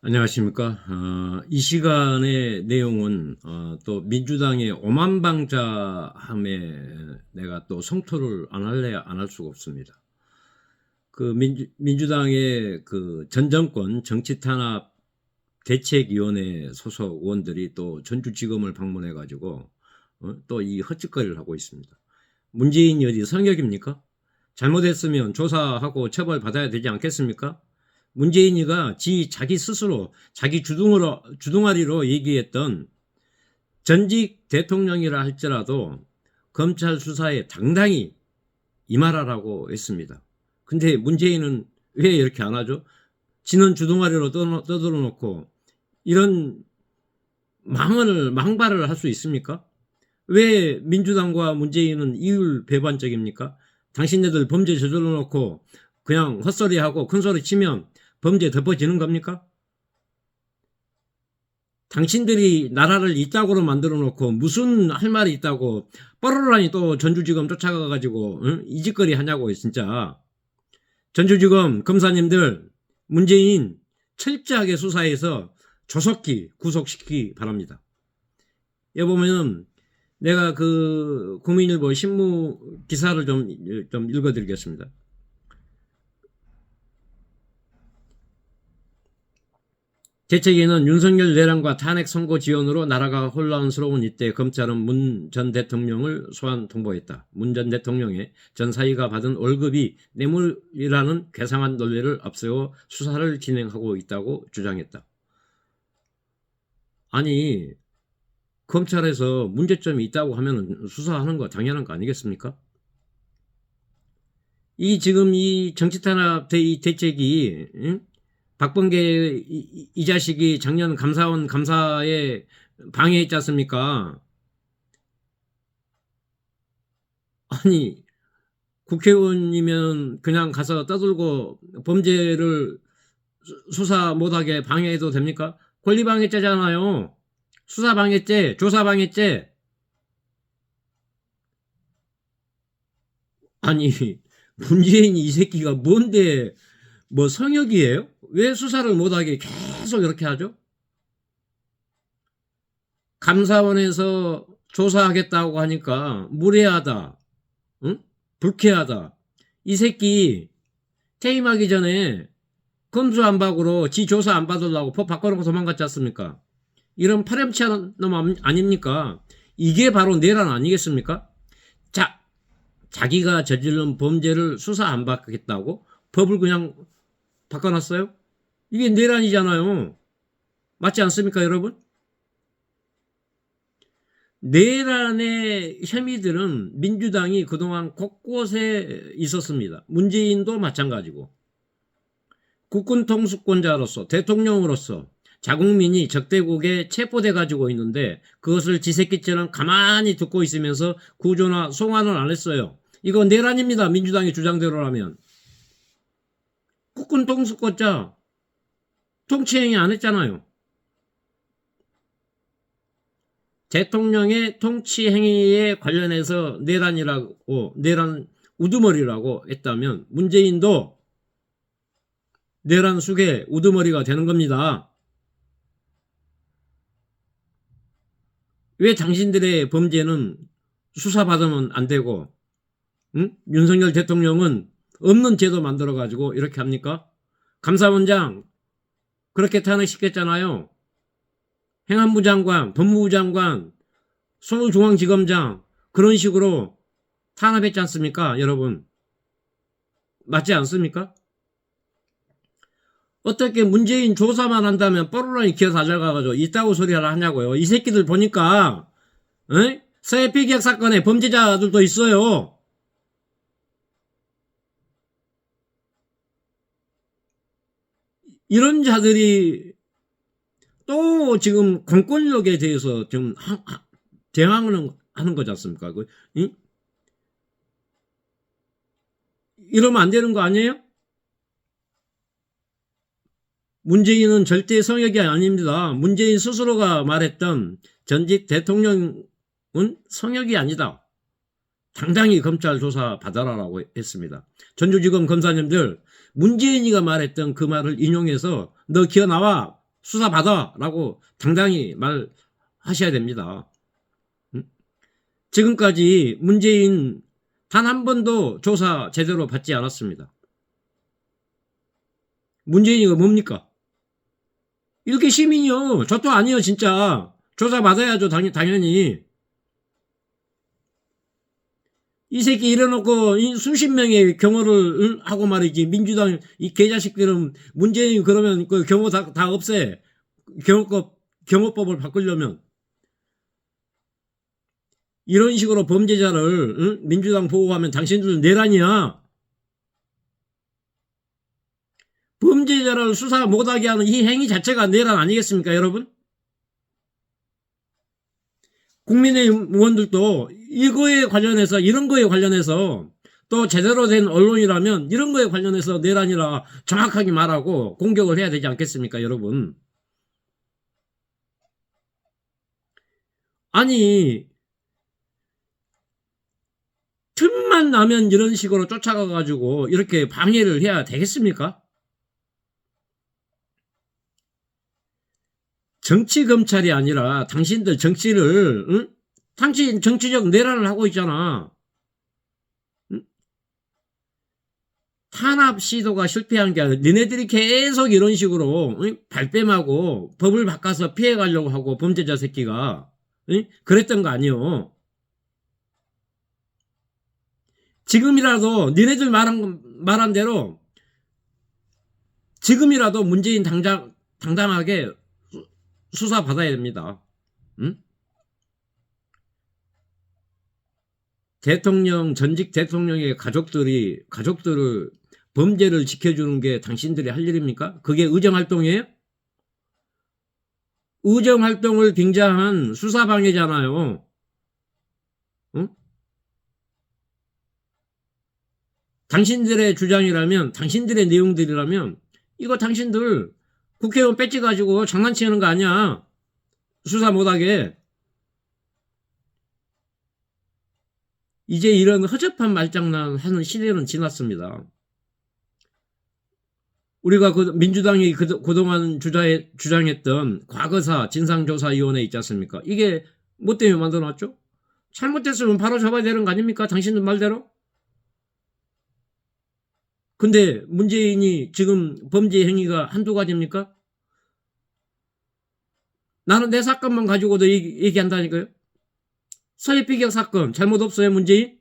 안녕하십니까. 어, 이 시간의 내용은 어, 또 민주당의 오만방자함에 내가 또 성토를 안 할래야 안할 수가 없습니다. 그 민주, 민주당의 그 전정권 정치탄압 대책위원회 소속 의원들이 또 전주지검을 방문해 가지고 어, 또이 헛짓거리를 하고 있습니다. 문재인이 어디 성역입니까? 잘못했으면 조사하고 처벌 받아야 되지 않겠습니까? 문재인이가 지 자기 스스로 자기 주둥으로 주둥아리로 얘기했던 전직 대통령이라 할지라도 검찰 수사에 당당히 임하라라고 했습니다. 근데 문재인은 왜 이렇게 안 하죠? 지는 주둥아리로 떠- 떠들어 놓고 이런 망언을 망발을 할 수 있습니까? 왜 민주당과 문재인은 이율 배반적입니까? 당신네들 범죄 저질러 놓고 그냥 헛소리하고 큰소리 치면 범죄 덮어지는 겁니까? 당신들이 나라를 이따구로 만들어 놓고 무슨 할 말이 있다고 뻐르르하니 또 전주지검 쫓아가 가지고 이 짓거리 하냐고 진짜 전주지검 검사님들 문재인 철저하게 수사해서 조속히 구속시키기 바랍니다. 여기 보면은 내가 그 국민일보 신문 기사를 좀, 좀 읽어드리겠습니다. 대책에는 윤석열 내란과 탄핵 선고 지원으로 나라가 혼란스러운 이때 검찰은 문 전 대통령을 소환 통보했다. 문 전 대통령의 전 사위가 받은 월급이 뇌물이라는 괴상한 논리를 앞세워 수사를 진행하고 있다고 주장했다. 아니 검찰에서 문제점이 있다고 하면 수사하는 거 당연한 거 아니겠습니까? 이 지금 이 정치 탄압 대, 이 대책이 응? 박범계 이, 이- 이 자식이 작년 감사원 감사에 방해했지 않습니까? 아니 국회의원이면 그냥 가서 떠들고 범죄를 수- 수사 못하게 방해해도 됩니까? 권리방해죄잖아요. 수사방해죄, 조사방해죄. 아니 문재인이 이 새끼가 뭔데 뭐 성역이에요? 왜 수사를 못하게 계속 이렇게 하죠? 감사원에서 조사하겠다고 하니까 무례하다, 응? 불쾌하다. 이 새끼 퇴임하기 전에 검수 안 받으로 지 조사 안 받으려고 법 바꿔놓고 도망갔지 않습니까? 이런 파렴치한 놈 아닙니까? 이게 바로 내란 아니겠습니까? 자, 자기가 저지른 범죄를 수사 안 받겠다고 법을 그냥 바꿔놨어요? 이게 내란이잖아요. 맞지 않습니까, 여러분? 내란의 혐의들은 민주당이 그동안 곳곳에 있었습니다. 문재인도 마찬가지고. 국군 통수권자로서 대통령으로서 자국민이 적대국에 체포돼 가지고 있는데 그것을 지새끼처럼 가만히 듣고 있으면서 구조나 송환을 안 했어요. 이거 내란입니다. 민주당의 주장대로라면. 국군 통수권자 통치행위 안 했잖아요. 대통령의 통치행위에 관련해서 내란이라고 내란 우두머리라고 했다면 문재인도 내란 속에 우두머리가 되는 겁니다. 왜 당신들의 범죄는 수사받으면 안 되고, 응? 윤석열 대통령은 없는 제도 만들어가지고 이렇게 합니까? 감사원장, 그렇게 탄핵시켰잖아요. 행안부 장관, 법무부 장관, 서울중앙지검장, 그런 식으로 탄압했지 않습니까, 여러분? 맞지 않습니까? 어떻게 문재인 조사만 한다면 뽀로로니 기어 달려가가지고 있다고 소리를 하냐고요. 이 새끼들 보니까, 에? 서해 피격 사건에 범죄자들도 있어요. 이런 자들이 또 지금 공권력에 대해서 좀 대항을 하는 거지 않습니까? 그, 이? 이러면 안 되는 거 아니에요? 문재인은 절대 성역이 아닙니다. 문재인 스스로가 말했던 전직 대통령은 성역이 아니다. 당당히 검찰 조사 받아라라고 했습니다. 전주지검 검사님들 문재인이가 말했던 그 말을 인용해서 너 기어 나와 수사 받아라고 당당히 말하셔야 됩니다. 음? 지금까지 문재인 단 한 번도 조사 제대로 받지 않았습니다. 문재인이가 뭡니까? 이렇게 시민이요. 저도 아니요, 진짜. 조사 받아야죠, 당, 당연히. 이 새끼 이래놓고 이 수십 명의 경호를 응? 하고 말이지 민주당 이 개자식들은 문재인 그러면 그 경호 다, 다 없애 경호법 경호법을 바꾸려면 이런 식으로 범죄자를 응? 민주당 보호하면 당신들 내란이야 범죄자를 수사 못하게 하는 이 행위 자체가 내란 아니겠습니까 여러분? 국민의힘 의원들도 이거에 관련해서 이런 거에 관련해서 또 제대로 된 언론이라면 이런 거에 관련해서 내란이라 정확하게 말하고 공격을 해야 되지 않겠습니까 여러분 아니 틈만 나면 이런 식으로 쫓아가 가지고 이렇게 방해를 해야 되겠습니까 정치 검찰이 아니라 당신들 정치를 응? 당신 정치적 내란을 하고 있잖아. 응? 탄압 시도가 실패한 게 아니라 니네들이 계속 이런 식으로 응? 발뺌하고 법을 바꿔서 피해가려고 하고 범죄자 새끼가 그랬던 거 아니요. 지금이라도 니네들 말한 말한 대로 지금이라도 문재인 당장 당당하게 수사 받아야 됩니다. 응? 대통령 전직 대통령의 가족들이 가족들을 범죄를 지켜주는 게 당신들이 할 일입니까? 그게 의정 활동이에요? 의정 활동을 빙자한 수사 방해잖아요. 응? 당신들의 주장이라면 당신들의 내용들이라면 이거 당신들 국회의원 배지 가지고 장난치는 거 아니야. 수사 못하게. 이제 이런 허접한 말장난 하는 시대는 지났습니다. 우리가 그 민주당이 그, 그동안 주장해, 주장했던 과거사 진상조사위원회 있지 않습니까? 이게 뭐 때문에 만들어놨죠? 잘못됐으면 바로 잡아야 되는 거 아닙니까? 당신들 말대로? 근데 문재인이 지금 범죄 행위가 한두 가지입니까? 나는 내 사건만 가지고도 얘기, 얘기한다니까요. 서해피격 사건 잘못 없어요 문재인?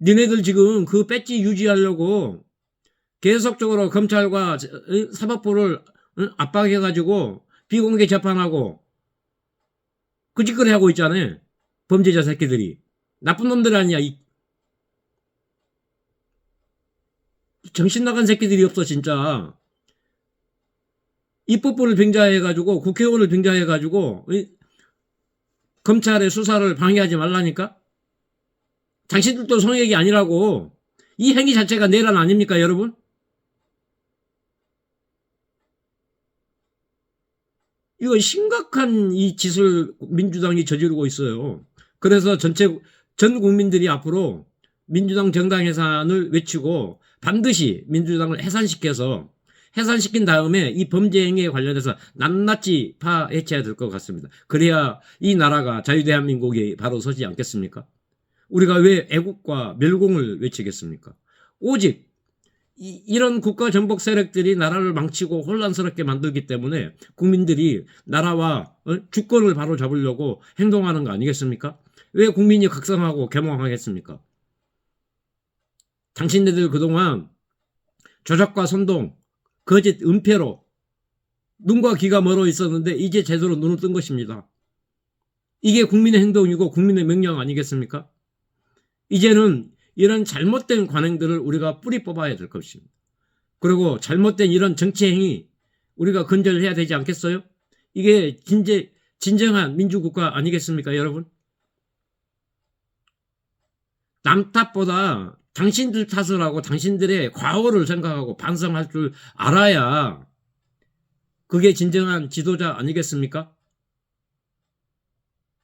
니네들 지금 그 배지 유지하려고 계속적으로 검찰과 사법부를 압박해가지고 비공개 재판하고 그 짓거리 하고 있잖아요. 범죄자 새끼들이. 나쁜 놈들 아니야. 이 정신 나간 새끼들이 없어 진짜. 입법부를 빙자해가지고 국회의원을 빙자해가지고 검찰의 수사를 방해하지 말라니까? 당신들도 성역이 아니라고 이 행위 자체가 내란 아닙니까 여러분? 이거 심각한 이 짓을 민주당이 저지르고 있어요. 그래서 전체 전 국민들이 앞으로 민주당 정당 해산을 외치고 반드시 민주당을 해산시켜서 해산시킨 다음에 이 범죄 행위에 관련해서 낱낱이 파헤쳐야 될 것 같습니다. 그래야 이 나라가 자유대한민국이 바로 서지 않겠습니까? 우리가 왜 애국과 멸공을 외치겠습니까? 오직 이, 런 국가 전복 세력들이 나라를 망치고 혼란스럽게 만들기 때문에 국민들이 나라와 어? 주권을 바로 잡으려고 행동하는 거 아니겠습니까? 왜 국민이 각성하고 개몽하겠습니까? 당신네들 그동안 조작과 선동, 거짓 은폐로 눈과 귀가 멀어 있었는데 이제 제대로 눈을 뜬 것입니다. 이게 국민의 행동이고 국민의 명령 아니겠습니까? 이제는 이런 잘못된 관행들을 우리가 뿌리 뽑아야 될 것입니다. 그리고 잘못된 이런 정치 행위 우리가 근절해야 되지 않겠어요? 이게 진제, 진정한 민주국가 아니겠습니까, 여러분? 남 탓보다 당신들 탓을 하고 당신들의 과오를 생각하고 반성할 줄 알아야 그게 진정한 지도자 아니겠습니까?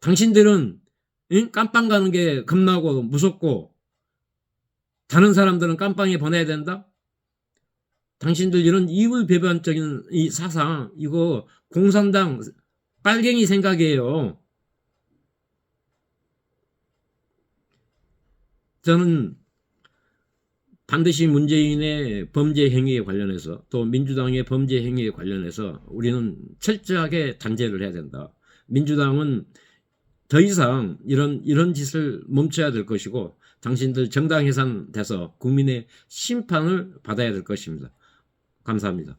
당신들은 깜빵 가는 게 겁나고 무섭고 다른 사람들은 깜빵에 보내야 된다? 당신들 이런 이율 배반적인 이 사상 이거 공산당 빨갱이 생각이에요. 저는 반드시 문재인의 범죄 행위에 관련해서 또 민주당의 범죄 행위에 관련해서 우리는 철저하게 단죄를 해야 된다. 민주당은 더 이상 이런 이런 짓을 멈춰야 될 것이고 당신들 정당 해산 돼서 국민의 심판을 받아야 될 것입니다. 감사합니다.